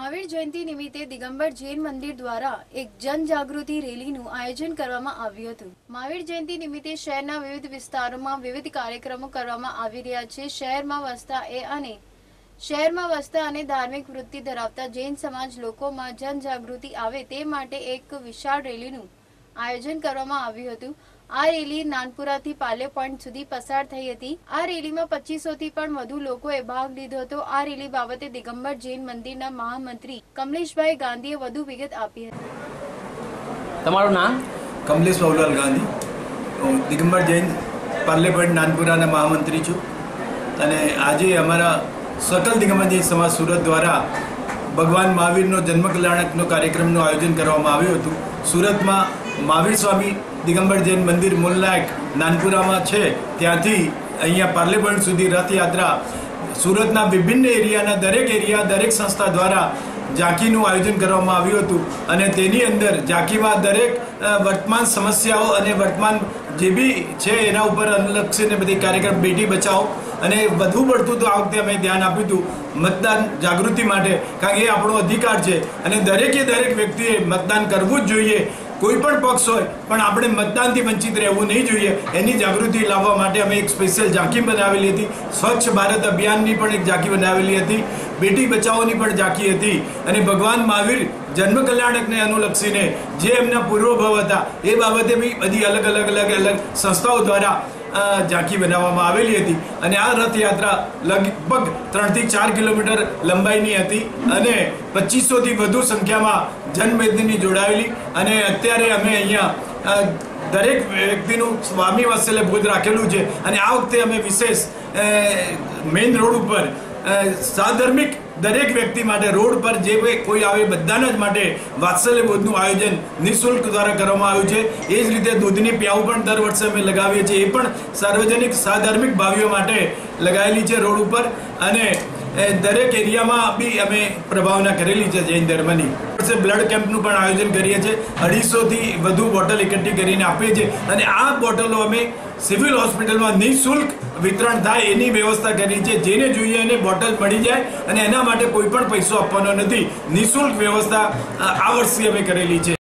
મહાવીર જયંતિ નિમિત્તે દિગંબર જૈન મંદિર દ્વારા એક જનજાગૃતિ રેલીનું આયોજન કરવામાં આવ્યું હતું. મહાવીર જયંતિ નિમિત્તે શહેરના વિવિધ વિસ્તારોમાં વિવિધ કાર્યક્રમો કરવામાં આવી રહ્યા છે. શહેરમાં વસતા એ અને શહેરમાં વસતા અને ધાર્મિક વૃત્તિ ધરાવતા જૈન સમાજ લોકોમાં જનજાગૃતિ આવે તે માટે એક વિશાળ રેલીનું આયોજન કરવામાં આવ્યું હતું. આ રેલી નાનપુરાથી પાલે પોઈન્ટ સુધી પસાર થઈ હતી. આ રેલીમાં પચીસો થી પણ વધુ લોકોએ ભાગ લીધો હતો. આ રેલી બાબતે દિગંબર જૈન મંદિરના મહામંત્રી કમલેશભાઈ ગાંધીએ વધુ વિગત આપી હતી. તમારું નામ? કમલેશ બાબુલાલ ગાંધી. હું દિગંબર જૈન પાર્લેમેન્ટ નાનપુરાના મહામંત્રી છું. અને આજે અમારા સકલ દિગંબર જૈન સમાજ સુરત દ્વારા ભગવાન મહાવીરનો જન્મ કલ્યાણકનો કાર્યક્રમનું આયોજન કરવામાં આવ્યું હતું. સુરતમાં મહાવીર સ્વામી દિગંબર જૈન મંદિર મૂલનાયક નાનપુરામાં છે. ત્યાંથી અહીંયા પાર્લેમેન્ટ સુધી રથયાત્રા સુરતના વિભિન્ન એરિયાના દરેક એરિયા, દરેક સંસ્થા દ્વારા ઝાંકીનું આયોજન કરવામાં આવ્યું હતું. અને તેની અંદર ઝાંકીમાં દરેક વર્તમાન સમસ્યાઓ અને વર્તમાન જે બી છે એના ઉપર અનુલક્ષીને બધી કાર્યક્રમ બેટી બચાવો. અને વધુ પડતું તો આ વખતે અમે ધ્યાન આપ્યું હતું મતદાન જાગૃતિ માટે, કારણ કે એ આપણો અધિકાર છે. અને દરેકે દરેક વ્યક્તિએ મતદાન કરવું જ જોઈએ. કોઈ પણ પક્ષ હોય, પણ આપણે મતદાનથી વંચિત રહેવું નહીં જોઈએ. એની જાગૃતિ લાવવા માટે અમે એક સ્પેશિયલ ઝાંખી બનાવેલી હતી. સ્વચ્છ ભારત અભિયાનની પણ એક ઝાંખી બનાવેલી હતી. બેટી બચાવોની પણ ઝાંખી હતી. અને ભગવાન મહાવીર જન્મ કલ્યાણકને અનુલક્ષીને જે એમના પૂર્વભાવ હતા, એ બાબતે બી બધી અલગ અલગ અલગ અલગ સંસ્થાઓ દ્વારા ઝાંખી બનાવવામાં આવેલી હતી. અને આ રથયાત્રા લગભગ ત્રણથી ચાર કિલોમીટર લંબાઈની હતી અને પચીસોથી વધુ સંખ્યામાં જનમેદની જોડાયેલી. અને અત્યારે અમે અહીંયા દરેક વ્યક્તિનું સ્વામી વાત્સલ્ય ભોજ રાખેલું છે. અને આ વખતે અમે વિશેષ મેઇન રોડ ઉપર સાધર્મિક દરેક વ્યક્તિ માટે રોડ પર જે કોઈ આવે બધાના જ માટે વાત્સલ્ય બોધનું આયોજન નિઃશુલ્ક દ્વારા કરવામાં આવ્યું છે. એ જ રીતે દૂધની પ્યાઉ પણ દર વર્ષે અમે લગાવીએ છીએ. એ પણ સાર્વજનિક સાધાર્મિક ભાવિઓ માટે લગાવેલી છે રોડ ઉપર. અને દરેક એરિયામાં બી અમે પ્રભાવના કરેલી છે જૈન ધર્મની. વર્ષે બ્લડ કેમ્પનું પણ આયોજન કરીએ છીએ. અઢીસોથી વધુ બોટલ એકઠી કરીને આપીએ છીએ. અને આ બોટલો અમે સિવિલ હોસ્પિટલમાં નિઃશુલ્ક વિતરણ થાય એની વ્યવસ્થા કરી છે. જેને જોઈએ એને બોટલ મળી જાય અને એના માટે કોઈ પણ પૈસો આપવાનો નથી. નિઃશુલ્ક વ્યવસ્થા આ વર્ષથી અમે કરેલી છે.